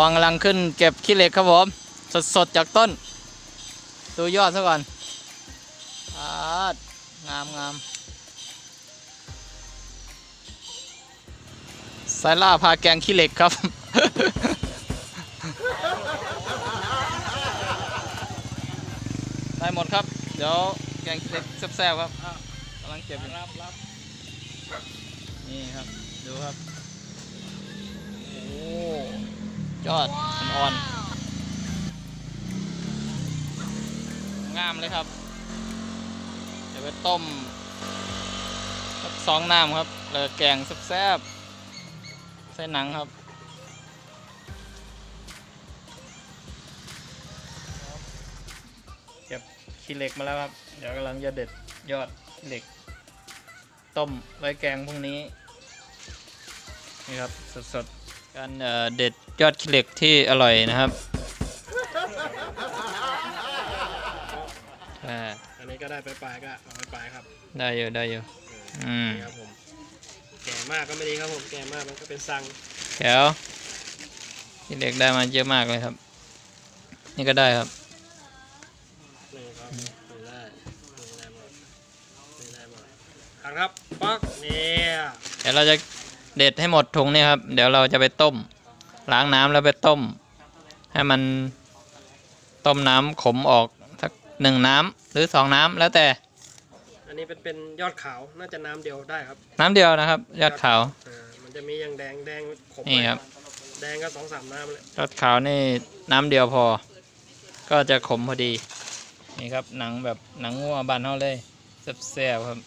ปองกำลังขึ้นเก็บขี้เหล็กครับผม สดๆ จากต้น ดูยอดซะก่อนองามงามสายล่าพาแกงขี้เหล็กครับ ได้หมดครับ เดี๋ยวแกงขี้เหล็กแซ่บๆครับ ลังเก็บอยู่รับรับนี่ครับ ดูครับ โอ้ยอดอ่อนๆงามเลยครับ เดี๋ยวไปต้มสักสองน้ำครับแล้วก็แกงแซ่บๆใส่หนังครับเก็บขี้เหล็กมาแล้วครับ เดี๋ยวกำลังจะเด็ดยอดขี้เหล็ก ต้มไว้แกงพรุ่งนี้ นี่ครับ สดๆ การเอ่อเด็ดยอดขี้เหล็กที่อร่อยนะครับอ่าอันนี้ก็ได้ไปปลายก็เอาไปปลายครับได้อยู่ได้อยู่ อืม นี่ครับผม แก่มากก็ไม่ดีครับผม แก่มากมันก็เป็นสังแถวขี้เหล็กได้มาเยอะมากเลยครับ นี่ก็ได้ครับ นี่ครับนี่ได้นี่ได้หมดนี่ได้หมดหักครับ ปักเนี่ยเดี๋ยวเราจะเด็ดให้หมดถุงนี่ครับ เดี๋ยวเราจะไปต้ม ล้างน้ำแล้วไปต้ม ให้มันต้มน้ำขมออกสักหนึ่งน้ำหรือสองน้ำแล้วแต่ อันนี้เป็นเป็นยอดขาวน่าจะน้ำเดียวได้ครับ น้ำเดียวนะครับ ยอดขาวอ่ามันจะมีอย่างแดงแดงขมนี่หอยครับ แดงก็สองสามน้ำเลยยอดขาวนี่น้ำเดียวพอ ก็จะขมพอดี นี่ครับหนังแบบหนังงัวบานเฮาเลยแซ่บๆครับ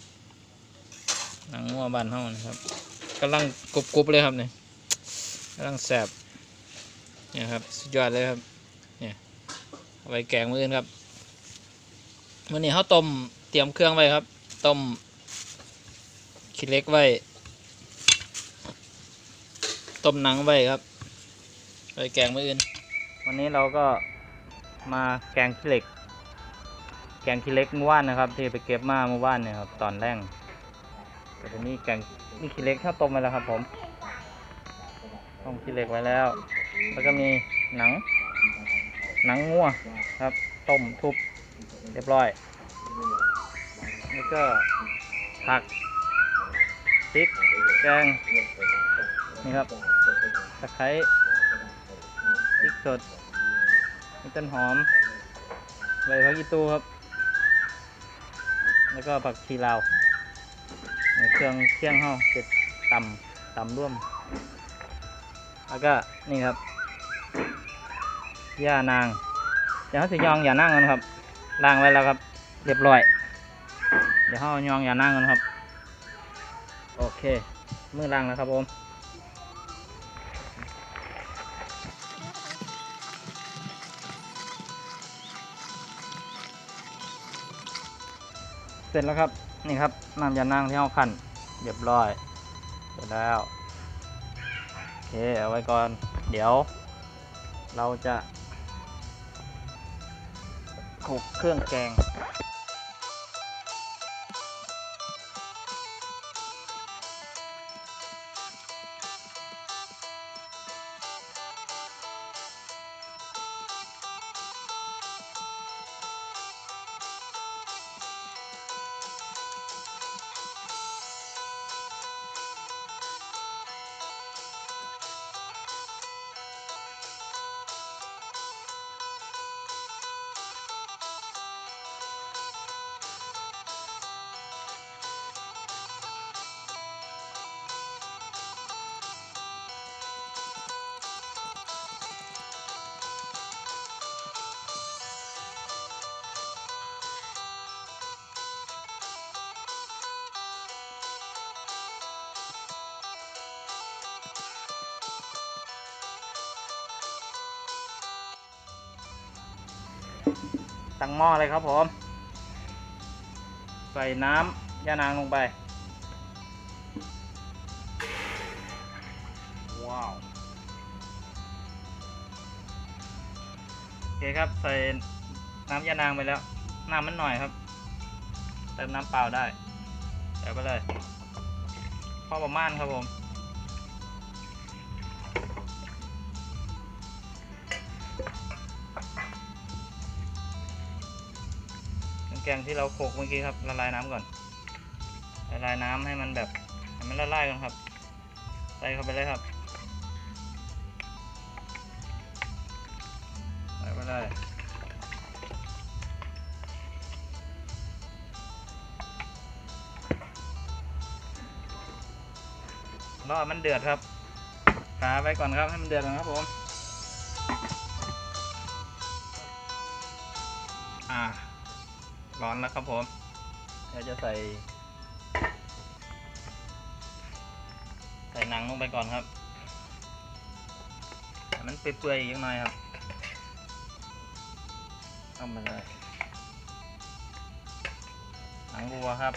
หนังงัวบานเฮานะครับกำลังกรุบๆเลยครับเนี่ยกำลังแซ่บเนี่ยครับสุดยอดเลยครับเนี่ยเอาไปแกงมืออื่นครับวันนี้เขาต้มเตรียมเครื่องไว้ครับต้มขี้เล็กไว้ต้มหนังไว้ครับไปแกงมืออื่น วันนี้เราก็มาแกงขี้เหล็ก แกงขี้เล็กเมื่อวานนะครับ ที่ไปเก็บมาเมื่อวานเนี่ยครับตอนแรก แต่ทีนี้แกงนี่ขี้เล็กข้าวต้มไปแล้วครับ ผมต้มขี้เล็กไว้แล้ว แล้วก็มีหนัง หนังงัวครับ ต้มทุบเรียบร้อย แล้วก็ผักพริกแกงนี่ครับตะไคร้พริกสดมีต้นหอมใบผักอีตูครับ แล้วก็ผักชีลาว เครื่องเคี่ยงห้อเสร็จต่ำต่ำร่วม แล้วก็นี่ครับย่านางเดี๋ยวเขาสิยองอย่านั่งกันครับล้างไว้แล้วครับ เรียบร้อย เดี๋ยวเขายองอย่านั่งกันครับ โอเค มือล้างแล้วครับผม เสร็จแล้วครับนี่ครับน้ำยานั่งที่เราขันเรียบร้อยเสร็จแล้วโอเคเอาไว้ก่อนเดี๋ยว เราจะคลุกเครื่องแกง ตั้งหม้อเลยครับผม ใส่น้ำยานางลงไป ว้าว โอเคครับ ใส่น้ำยานางไปแล้ว น้ำมันหน่อยครับ เติมน้ำเปล่าได้ ใส่ไปเลย พอประมาณครับผม งแกงที่เราโขลกเมื่อกี้ครับละลายน้ำก่อนละลายน้ำให้มันแบบให้มันละลายก่อนครับใส่เข้าไปเลยครับใส่ไปเลยรอมันเดือดครับกาไว้ก่อนครับให้มันเดือดก่อนครับผมอ่า ร้อนแล้วครับผมเดี๋ยวจะใส่ ใส่หนังลงไปก่อนครับมันเปื่อยๆอีกหน่อยครับเข้ามาเลยหนังวัวครับ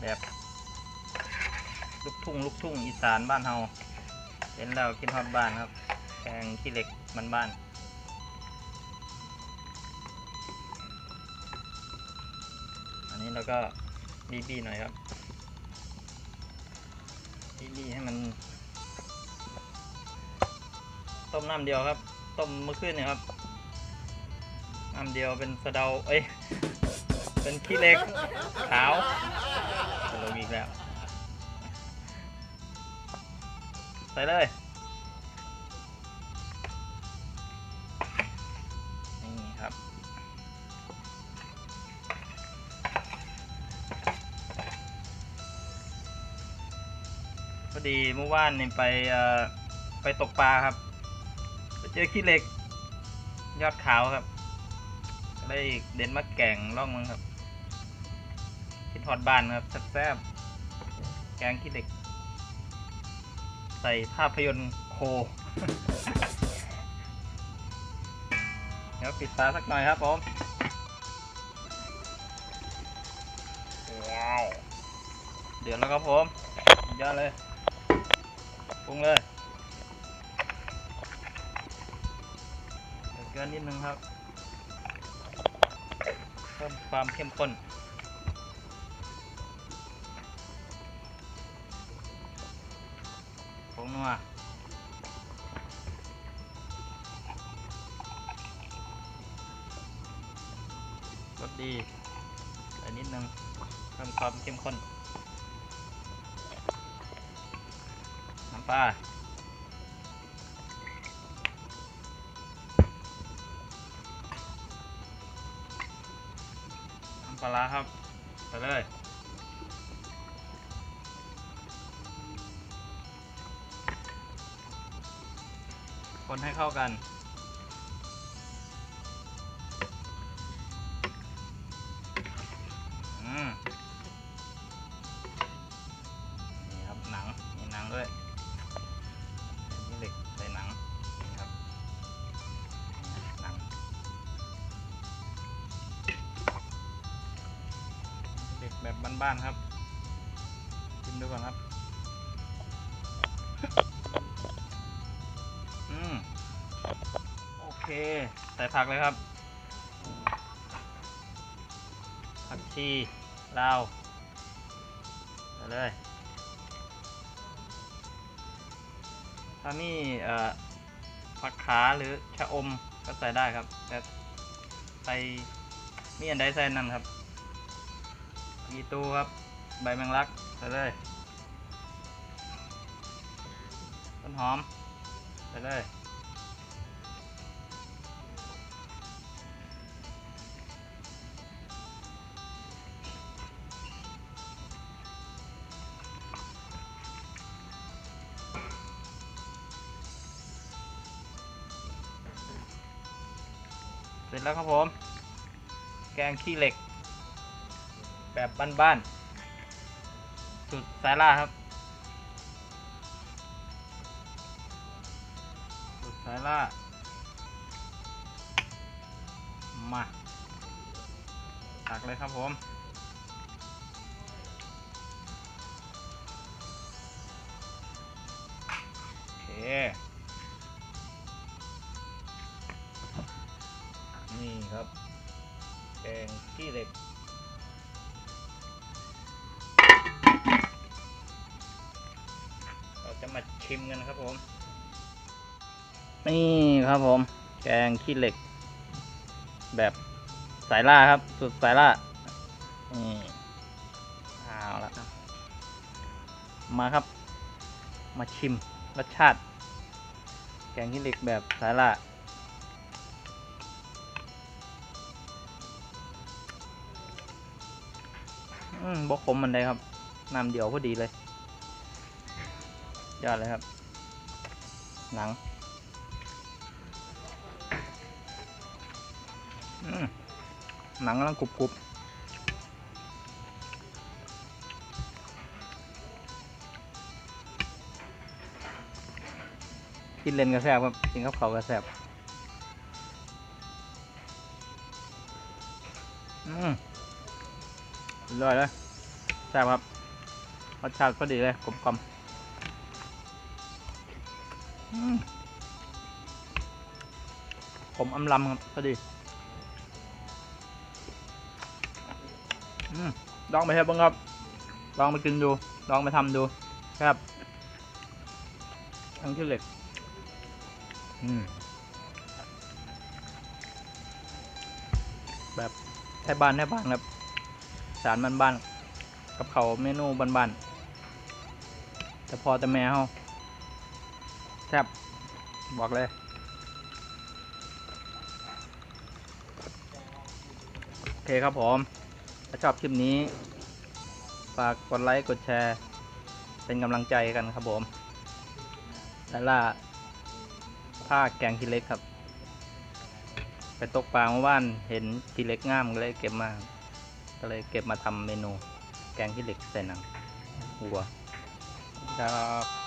แบบลูกทุ่งลูกทุ่งอีสานบ้านเฮาเห็นแล้วกินฮอดบ้านครับแกงขี้เหล็กมันบ้าน นนี้เราก็บีบีหน่อยครับบีบีให้มัน ต้มน้ำเดียวครับ ต้มเมื่อคืนเนี่ยครับน้ำเดียวเป็นสะเดาเอ้ยเป็นขี้เล็กขาวจะลงอีกแล้ว ใส่เลย ดีเมื่อวานนี่ไปเอ่อไปตกปลาครับไปเจอขี้เหล็ก ยอดขาวครับก็เลยเด่นมาแก่งล่องมึงครับกินทอดบ้านครับแซ่บๆแกงขี้เหล็ก ใส่ภาพยนตร์โคเดี๋ยวปิดตาสักหน่อยครับผมว้าวเดือดแล้วครับผมสุดยอดเลย ปรุงเลยเดือนนิดนึงครับ เพิ่มความเข้มข้นผงนัวรสดีใส่นิดนึงเพิ่มความเข้มข้น ปลาน้ำปลาครับ ไปเลย คนให้เข้ากัน แบบบ้านๆครับชิมดูก่อนครับ อืม โอเค ใส่ผักเลยครับ ผักชีลาวใส่เลยถ้ามีเอ่อผักขาหรือชะอมก็ใส่ได้ครับแต่ใส่มีอันใดใส่นั่นครับ มีตูครับ ใบแมงลักใส่เลย ต้นหอมใส่เลย เสร็จแล้วครับผม แกงขี้เหล็ก แบบบ้านๆสุดสายล่าครับสุดสายล่ามาตักเลยครับผมโอเคนี่ครับแกงขี้เหล็ก มาชิมกันนะครับผม นี่ครับผม แกงขี้เหล็ก แบบสายล่าครับ สุดสายล่า นี่เอาละครับมาครับ มาชิมรสชาติ แกงขี้เหล็กแบบสายล่าอืมบกขมมันได้ครับน้ำเดียวพอดีเลย ยอดเลยครับ หนังหนังกำลังกรุบกรุบกินเลนกระแซบครับกินข้าวเขากระแซบอืมอร่อยเลยแซ่บครับรสชาติก็ดีเลยกลมกล่อม มอำลำครับพอดีอลองไปเถอะบ้างครับ ลองไปกินดู ลองไปทำดูครับ ทั้งที่เหล็ก อืมแบบแค่บ้านแค่บ้านครับ สารบ้านบ้านๆกับเขาเมนูบ้านบ้านๆแต่พอแต่แม่เฮาแซ่บบอกเลย ครับผม ถ้าชอบคลิปนี้ ฝากกดไลค์กดแชร์ เป็นกำลังใจกันครับผมและล่าผ้าแกงทีเล็กครับ ไปตกปลาเมื่อวานเห็นทีเล็กงามก็เลยเก็บมา ก็เลยเก็บมาทำเมนู แกงทีเล็กใส่หนังวัวครับ